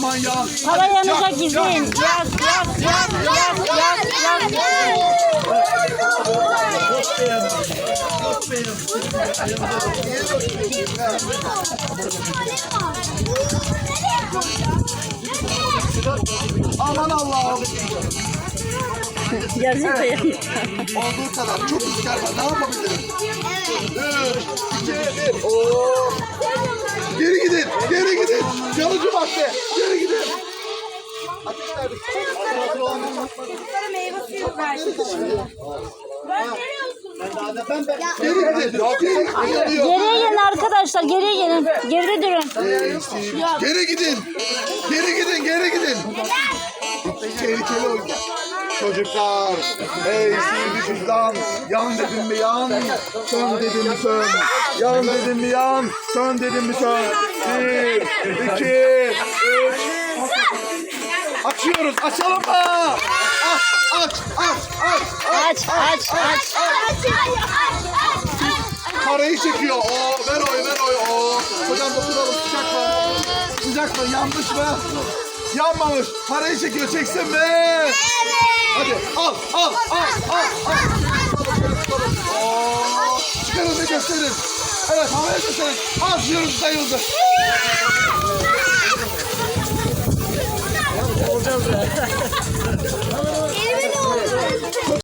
yan. Para Hadi, yanacak yak, yak. Yak yak yak yak yak. Aman Allah'ım. Gerçekten yanıyor. Olduğu kadar çok rüzgar var. Ne yapabilirim? Üç, iki, bir. Oo. Yanıcı madde. Geri gidin. Ateş nerede? Çocuklara meyve suyu ver. Geri gidin. Geri yanıyor. Geriye gelin arkadaşlar geriye gelin. Geride durun. Geri gidin. Geri gidin. Geri gidin. Tehlikeli oyun. Çocuklar, ey sihirli cüzdan, yan dedim mi yan, sön dedim mi sön, yan dedim mi yan, sön dedim mi sön. Bir, iki, üç. Açıyoruz, açalım mı? Aç, aç, aç, aç, Aç aç aç. Parayı çekiyor. Oo, ver oy, ver oy. Oo. Hocam dokunalım, sıcak mı? Sıcak mı? Yanmış mı? Yanmamış. Parayı çekiyor, çeksin mi? Hadi al, al, al, al, al. Oo, çıkarın da gösterin. Evet, havaya gösterin. Az diyoruz sayıldı. Geri